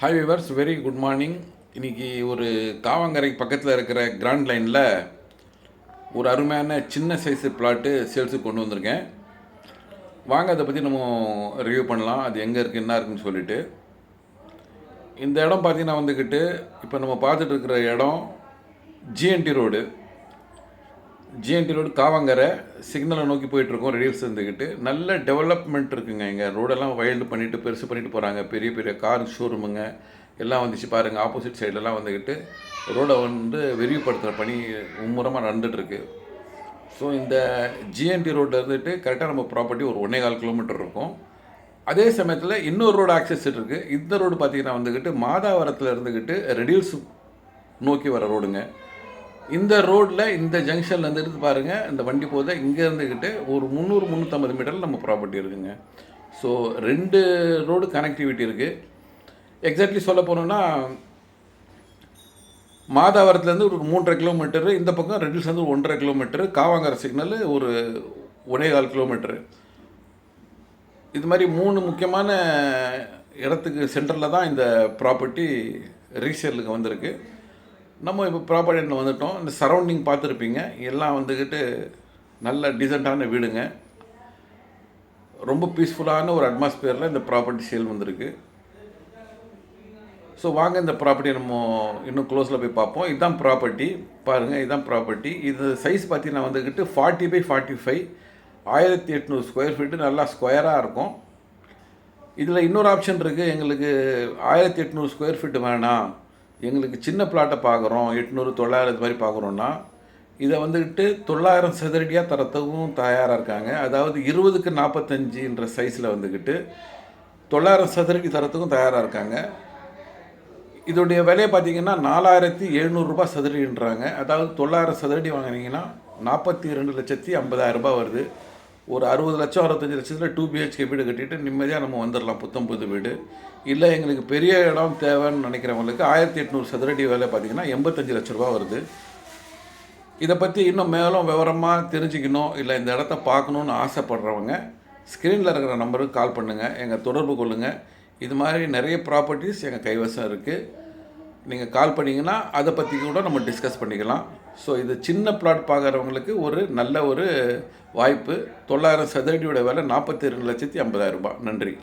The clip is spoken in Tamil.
Hi viewers very good morning இன்னைக்கு ஒரு காவாங்கரை பக்கத்தில் இருக்கிற கிராண்ட் லைனில் ஒரு அருமையான சின்ன சைஸு பிளாட்டு சேல்ஸுக்கு கொண்டு வந்திருக்கேன். வாங்க அதை பற்றி நம்ம ரிவ்யூ பண்ணலாம். அது எங்கே இருக்குது என்ன இருக்குன்னு சொல்லிட்டு. இந்த இடம் பார்த்தீங்கன்னா வந்துக்கிட்டு இப்போ நம்ம பார்த்துட்டு இருக்கிற இடம் GNT road GNT road Kavangarai சிக்னலை நோக்கி போயிட்டுருக்கோம் ரெடியூஸ் இருந்துக்கிட்டு நல்ல டெவலப்மெண்ட் இருக்குங்க இங்கே. ரோடெல்லாம் வைல்டு பண்ணிவிட்டு பெருசு பண்ணிட்டு போகிறாங்க பெரிய பெரிய கார் ஷோரூமுங்க எல்லாம் வந்துச்சு பாருங்கள் ஆப்போசிட் சைடெல்லாம் வந்துக்கிட்டு ரோடை வந்து விரிவுபடுத்துகிற பணி மும்முரமாக நடந்துகிட்ருக்கு ஸோ இந்த ஜிஎன்டி ரோட்டில் இருந்துட்டு கரெக்டாக நம்ம ப்ராப்பர்ட்டி ஒரு ஒன்றே கால் கிலோமீட்டர் இருக்கும். அதே சமயத்தில் இன்னொரு ரோடு ஆக்சஸ் இருக்குது இந்த ரோடு பார்த்திங்கன்னா வந்துக்கிட்டு மாதாவரத்தில் இருந்துக்கிட்டு ரெடியூஸ் நோக்கி வர ரோடுங்க இந்த ரோட்டில் இந்த ஜங்ஷன்லேருந்து இருந்து பாருங்கள் இந்த வண்டி போத இங்கே இருந்துக்கிட்டு ஒரு முந்நூறு முந்நூற்றம்பது மீட்டரில் நம்ம ப்ராப்பர்ட்டி இருக்குங்க. ஸோ ரெண்டு ரோடு கனெக்டிவிட்டி இருக்குது எக்ஸாக்ட்லி சொல்ல போனோன்னா மாதாவரத்துலேருந்து ஒரு மூன்றரை கிலோமீட்டரு இந்த பக்கம் ரெடில்ஸ் ஒன்றரை கிலோமீட்டரு காவாங்கர சிக்னல் ஒரு ஒரே கால் கிலோமீட்டரு இது மாதிரி மூணு முக்கியமான இடத்துக்கு சென்டரில் தான் இந்த ப்ராப்பர்ட்டி ரீசேலுக்கு வந்திருக்கு. நம்ம இப்போ ப்ராப்பர்ட்டியில் வந்துட்டோம். இந்த சரௌண்டிங் பார்த்துருப்பீங்க. எல்லாம் வந்துக்கிட்டு நல்ல டீசெண்டான வீடுங்க. ரொம்ப பீஸ்ஃபுல்லான ஒரு அட்மாஸ்பியரில் இந்த ப்ராப்பர்ட்டி சேல் வந்திருக்கு. ஸோ வாங்க இந்த ப்ராப்பர்ட்டியை நம்ம இன்னும் க்ளோஸில் போய் பார்ப்போம். இதுதான் ப்ராப்பர்ட்டி பாருங்கள் இதுதான் ப்ராப்பர்ட்டி இது சைஸ் பார்த்தீங்கன்னா வந்துக்கிட்டு ஃபார்ட்டி பை ஃபார்ட்டி ஃபைவ் ஆயிரத்தி எட்நூறு ஸ்கொயர் ஃபீட்டு நல்லா ஸ்கொயராக இருக்கும். இதில் இன்னொரு ஆப்ஷன் இருக்குது எங்களுக்கு ஆயிரத்தி எட்நூறு ஸ்கொயர் ஃபீட்டு வேணாம். எங்களுக்கு சின்ன பிளாட்டை பார்க்குறோம் எட்நூறு தொள்ளாயிரம் இது மாதிரி பார்க்குறோன்னா இதை வந்துக்கிட்டு தொள்ளாயிரம் சதுரடியாக தரத்துக்கும் தயாராக இருக்காங்க. அதாவது இருபதுக்கு நாற்பத்தஞ்சுன்ற சைஸில் வந்துக்கிட்டு தொள்ளாயிரம் சதுரடி தரத்துக்கும் தயாராக இருக்காங்க. இதோடைய விலையை பார்த்தீங்கன்னா நாலாயிரத்தி எழுநூறுபா சதுரடின்றாங்க. அதாவது தொள்ளாயிரம் சதுரடி வாங்கினீங்கன்னா நாற்பத்தி ரெண்டு லட்சத்தி ஐம்பதாயிரம் ரூபாய் வருது. ஒரு அறுபது லட்சம் அறுபத்தஞ்சு லட்சத்தில் டூ பிஹெச்கே வீடு கட்டிட்டு நிம்மதியாக நம்ம வந்துடலாம் புத்தம் புது வீடு. இல்லை எங்களுக்கு பெரிய இடம் தேவைன்னு நினைக்கிறவங்களுக்கு ஆயிரத்தி எட்நூறு சதுரடி வேலை பார்த்தீங்கன்னா எண்பத்தஞ்சு லட்ச ரூபா வருது. இதை பற்றி இன்னும் மேலும் விவரமாக தெரிஞ்சுக்கணும் இல்லை இந்த இடத்த பார்க்கணுன்னு ஆசைப்படுறவங்க ஸ்க்ரீனில் இருக்கிற நம்பருக்கு கால் பண்ணுங்கள் எங்கள் தொடர்பு கொள்ளுங்கள் இது மாதிரி நிறைய ப்ராப்பர்ட்டிஸ் எங்கள் கைவசம் இருக்குது நீங்கள் கால் பண்ணிங்கன்னா அதை பற்றி கூட நம்ம டிஸ்கஸ் பண்ணிக்கலாம். ஸோ இது சின்ன பிளாட் பார்க்குறவங்களுக்கு ஒரு நல்ல ஒரு வாய்ப்பு. தொள்ளாயிரம் சதுரடியோட விலை நாற்பத்தி ரெண்டு லட்சத்தி ஐம்பதாயிரம் ரூபாய். நன்றி.